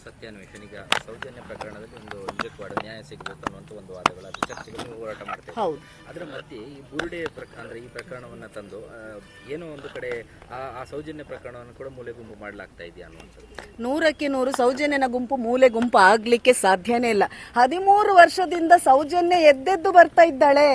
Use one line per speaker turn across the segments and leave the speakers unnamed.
ಸತ್ಯಾನ್ವೇಷಣೆ ಈಗ ಸೌಜನ್ಯ ಪ್ರಕರಣದಲ್ಲಿ ಒಂದು ನಿಜಕ್ಕೂ ನ್ಯಾಯ ಸಿಗಬೇಕು ಅನ್ನುವಂಥ ಒಂದು ವಾದಗಳ ಚರ್ಚೆಗಳು ಹೋರಾಟ ಮಾಡ್ತೇವೆ
ಹೌದು.
ಅದರ ಮಧ್ಯೆ ಈ ಬುರುಡೆ ಪ್ರಕ ಅಂದ್ರೆ ಈ ಪ್ರಕರಣವನ್ನ ತಂದು ಏನೋ ಒಂದು ಕಡೆ ಆ ಆ ಸೌಜನ್ಯ ಪ್ರಕರಣವನ್ನು ಕೂಡ ಮೂಲೆ ಗುಂಪು ಮಾಡಲಾಗ್ತಾ ಇದೆಯಾ ಅನ್ನುವಂಥದ್ದು?
ನೂರಕ್ಕೆ ನೂರು ಸೌಜನ್ಯನ ಗುಂಪು ಮೂಲೆ ಗುಂಪು ಆಗ್ಲಿಕ್ಕೆ ಸಾಧ್ಯನೇ ಇಲ್ಲ. ಹದಿಮೂರು ವರ್ಷದಿಂದ ಸೌಜನ್ಯ ಎದ್ದೆದ್ದು ಬರ್ತಾ ಇದ್ದಾಳೆ.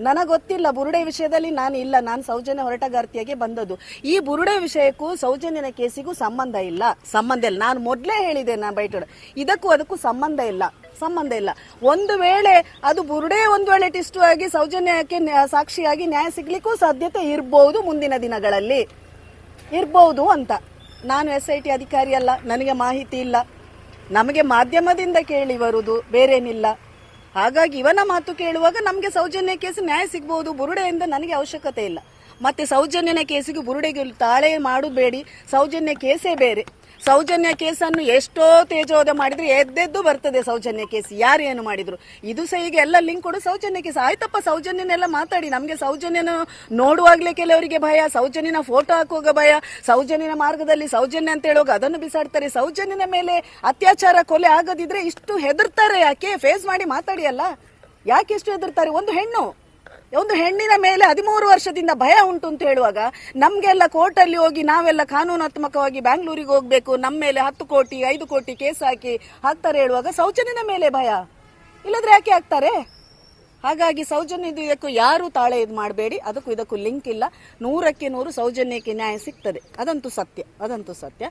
ನನಗೆ ಗೊತ್ತಿಲ್ಲ ಬುರುಡೆ ವಿಷಯದಲ್ಲಿ ನಾನು ಇಲ್ಲ, ನಾನು ಸೌಜನ್ಯ ಹೊರಟಗಾರ್ತಿಯಾಗಿ ಬಂದದ್ದು. ಈ ಬುರುಡೆ ವಿಷಯಕ್ಕೂ ಸೌಜನ್ಯನ ಕೇಸಿಗೂ ಸಂಬಂಧ ಇಲ್ಲ. ಸಂಬಂಧ ಇಲ್ಲ. ನಾನು ಮೊದಲೇ ಹೇಳಿದೆ ನಾನು ಬೈಟೋಡ. ಇದಕ್ಕೂ ಅದಕ್ಕೂ ಸಂಬಂಧ ಇಲ್ಲ. ಸಂಬಂಧ ಇಲ್ಲ. ಒಂದು ವೇಳೆ ಅದು ಬುರುಡೆ ಒಂದು ವೇಳೆ ಟಿಸ್ಟು ಆಗಿ ಸೌಜನ್ಯಕ್ಕೆ ನ್ಯಾ- ಸಾಕ್ಷಿಯಾಗಿ ನ್ಯಾಯ ಸಿಗ್ಲಿಕ್ಕೂ ಸಾಧ್ಯತೆ ಇರಬಹುದು ಮುಂದಿನ ದಿನಗಳಲ್ಲಿ. ಇರಬಹುದು ಅಂತ. ನಾನು ಎಸ್ ಐ ಟಿ ಅಧಿಕಾರಿ ಅಲ್ಲ. ನನಗೆ ಮಾಹಿತಿ ಇಲ್ಲ. ನಮಗೆ ಮಾಧ್ಯಮದಿಂದ ಕೇಳಿ ಬರುವುದು ಬೇರೇನಿಲ್ಲ. ಹಾಗಾಗಿ ಇವನ ಮಾತು ಕೇಳುವಾಗ ನಮಗೆ ಸೌಜನ್ಯ ಕೇಸ್ ನ್ಯಾಯ ಸಿಗ್ಬಹುದು ಬುರುಡೆಯಿಂದ ನನಗೆ ಅವಶ್ಯಕತೆ ಇಲ್ಲ. ಮತ್ತೆ ಸೌಜನ್ಯನ ಕೇಸಿಗೆ ಬುರುಡೆಗೆ ತಾಳೆ ಮಾಡಬೇಡಿ, ಸೌಜನ್ಯ ಕೇಸೇ ಬೇರೆ. ಸೌಜನ್ಯ ಕೇಸನ್ನು ಎಷ್ಟೋ ತೇಜೋದ ಮಾಡಿದ್ರೆ ಎದ್ದೆದ್ದು ಬರ್ತದೆ ಸೌಜನ್ಯ ಕೇಸ್. ಯಾರು ಏನು ಮಾಡಿದ್ರು? ಇದು ಸಹ ಈಗ ಎಲ್ಲ ಲಿಂಕ್ ಕೊಡು. ಸೌಜನ್ಯ ಕೇಸ್ ಆಯ್ತಪ್ಪ, ಸೌಜನ್ಯನೆಲ್ಲ ಮಾತಾಡಿ. ನಮಗೆ ಸೌಜನ್ಯನ ನೋಡುವಾಗಲೇ ಕೆಲವರಿಗೆ ಭಯ, ಸೌಜನ್ಯನ ಫೋಟೋ ಹಾಕುವಾಗ ಭಯ, ಸೌಜನ್ಯನ ಮಾರ್ಗದಲ್ಲಿ ಸೌಜನ್ಯ ಅಂತ ಹೇಳುವಾಗ ಅದನ್ನು ಬಿಸಾಡ್ತಾರೆ. ಸೌಜನ್ಯನ ಮೇಲೆ ಅತ್ಯಾಚಾರ ಕೊಲೆ ಆಗದಿದ್ರೆ ಇಷ್ಟು ಹೆದರ್ತಾರೆ ಯಾಕೆ? ಫೇಸ್ ಮಾಡಿ ಮಾತಾಡಿ ಅಲ್ಲ. ಯಾಕೆ ಇಷ್ಟು ಹೆದರ್ತಾರೆ? ಒಂದು ಹೆಣ್ಣು. ಒಂದು ಹೆಣ್ಣಿನ ಮೇಲೆ ಹದಿಮೂರು ವರ್ಷದಿಂದ ಭಯ ಉಂಟು ಅಂತ ಹೇಳುವಾಗ ನಮ್ಗೆಲ್ಲ ಕೋರ್ಟಲ್ಲಿ ಹೋಗಿ ನಾವೆಲ್ಲ ಕಾನೂನಾತ್ಮಕವಾಗಿ ಬ್ಯಾಂಗ್ಳೂರಿಗೆ ಹೋಗ್ಬೇಕು ನಮ್ಮ ಮೇಲೆ ಹತ್ತು ಕೋಟಿ, ಐದು ಕೋಟಿ ಕೇಸ್ ಹಾಕಿ ಹಾಕ್ತಾರೆ ಹೇಳುವಾಗ ಸೌಜನ್ಯನ ಮೇಲೆ ಭಯ. ಇಲ್ಲದ್ರೆ ಯಾಕೆ ಹಾಕ್ತಾರೆ? ಹಾಗಾಗಿ ಸೌಜನ್ಯದ ಇದಕ್ಕೂ ಯಾರು ತಾಳೆ ಇದು ಮಾಡಬೇಡಿ, ಅದಕ್ಕೂ ಇದಕ್ಕೂ ಲಿಂಕ್ ಇಲ್ಲ. ನೂರಕ್ಕೆ ನೂರು ಸೌಜನ್ಯಕ್ಕೆ ನ್ಯಾಯ ಸಿಗ್ತದೆ. ಅದಂತೂ ಸತ್ಯ ಅದಂತೂ ಸತ್ಯ.